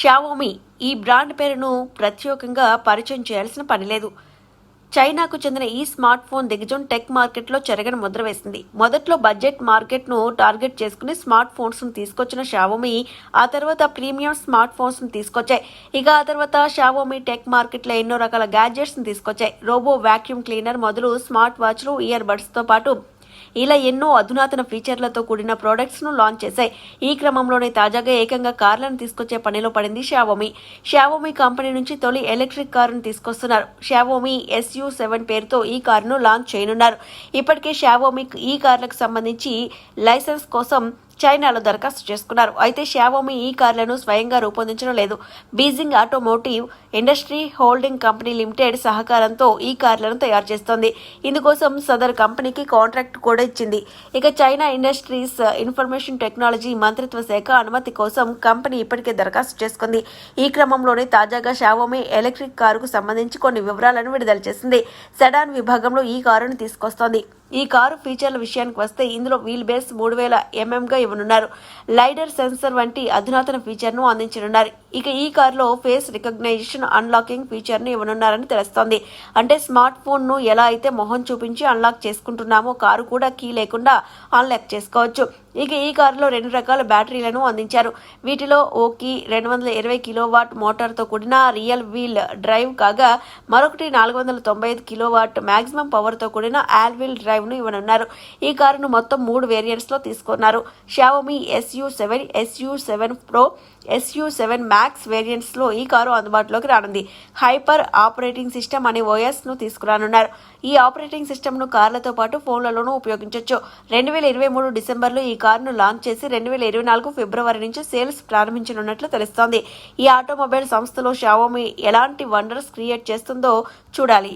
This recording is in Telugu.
షావోమి ఈ బ్రాండ్ పేరును ప్రత్యేకంగా పరిచయం చేయాల్సిన పని లేదు. చైనాకు చెందిన ఈ స్మార్ట్ ఫోన్ దిగజం టెక్ మార్కెట్లో చెరగని ముద్ర వేసింది మొదట్లో బడ్జెట్ మార్కెట్ను టార్గెట్ చేసుకుని స్మార్ట్ ఫోన్స్ను తీసుకొచ్చిన షావోమి ఆ తర్వాత ప్రీమియం స్మార్ట్ ఫోన్స్ను తీసుకొచ్చాయి. ఇక ఆ తర్వాత షావోమి టెక్ మార్కెట్లో ఎన్నో రకాల గ్యాడ్జెట్స్ను తీసుకొచ్చాయి. రోబో వాక్యూమ్ క్లీనర్ మొదలు స్మార్ట్ వాచ్లు ఇయర్ బడ్స్తో పాటు ఇలా ఎన్నో అధునాతన ఫీచర్లతో కూడిన ప్రొడక్ట్స్ను లాంచ్ చేశాయి. ఈ క్రమంలోనే తాజాగా ఏకంగా కార్లను తీసుకొచ్చే పనిలో పడింది షావోమి షావోమి కంపెనీ నుంచి తొలి ఎలక్ట్రిక్ కారును తీసుకొస్తున్నారు. షావోమి ఎస్యూ సెవెన్ పేరుతో ఈ కారును లాంచ్ చేయనున్నారు. ఇప్పటికే షావోమి ఈ కార్లకు సంబంధించి లైసెన్స్ కోసం చైనాలో దరఖాస్తు చేసుకున్నారు. అయితే షావోమి ఈ కార్లను స్వయంగా రూపొందించడం లేదు. Beijing automotive industry holding company limited సహకారంతో ఈ కార్లను తయారు చేస్తోంది. ఇందుకోసం సదర్ కంపెనీకి కాంట్రాక్ట్ కూడా ఇచ్చింది. ఇక చైనా ఇండస్ట్రీస్ ఇన్ఫర్మేషన్ టెక్నాలజీ మంత్రిత్వ శాఖ అనుమతి కోసం కంపెనీ ఇప్పటికే దరఖాస్తు చేసుకుంది. ఈ క్రమంలోనే తాజాగా షావోమి ఎలక్ట్రిక్ కారుకు సంబంధించి కొన్ని వివరాలను విడుదల చేసింది. సెడాన్ విభాగంలో ఈ కారును తీసుకొస్తోంది. ఈ కారు ఫీచర్ల విషయానికి వస్తే ఇందులో వీల్ బేస్ మూడు వేల ఎంఎంగా ఇవ్వనున్నారు. లైడర్ సెన్సర్ వంటి అధునాతన ఫీచర్ను అందించనున్నారు. ఇక ఈ కారులో ఫేస్ రికగ్నైజేషన్ అన్లాకింగ్ ఫీచర్ను ఇవ్వనున్నారని తెలుస్తోంది. అంటే స్మార్ట్ ఫోన్ను ఎలా అయితే మొహం చూపించి అన్లాక్ చేసుకుంటున్నామో కారు కూడా కీ లేకుండా అన్లాక్ చేసుకోవచ్చు. ఇక ఈ కారులో రెండు రకాల బ్యాటరీలను అందించారు. వీటిలో ఓకి రెండు వందల ఇరవై కిలోవాట్ మోటార్తో కూడిన రియల్ వీల్ డ్రైవ్ కాగా మరొకటి నాలుగు వందల తొంభై ఐదు కిలోవాట్ మ్యాక్సిమం పవర్తో కూడిన ఆల్ వీల్ డ్రైవ్ను ఇవ్వనున్నారు. ఈ కారును మొత్తం మూడు వేరియంట్స్లో తీసుకున్నారు. Xiaomi SU seven SU seven pro SU seven max వేరియంట్స్లో ఈ కారు అందుబాటులోకి రానుంది. హైపర్ ఆపరేటింగ్ సిస్టమ్ అనే ఓఎస్ను తీసుకురానున్నారు. ఈ ఆపరేటింగ్ సిస్టమ్ను కార్లతో పాటు ఫోన్లలోనూ ఉపయోగించవచ్చు రెండు వేల ఇరవై మూడు డిసెంబర్లో ఈ కారును లాంచ్ చేసి రెండు వేల ఇరవై నాలుగు ఫిబ్రవరి నుంచి సేల్స్ ప్రారంభించనున్నట్లు తెలుస్తోంది. ఈ ఆటోమొబైల్ సంస్థలో షావోమి ఎలాంటి వండర్స్ క్రియేట్ చేస్తుందో చూడాలి.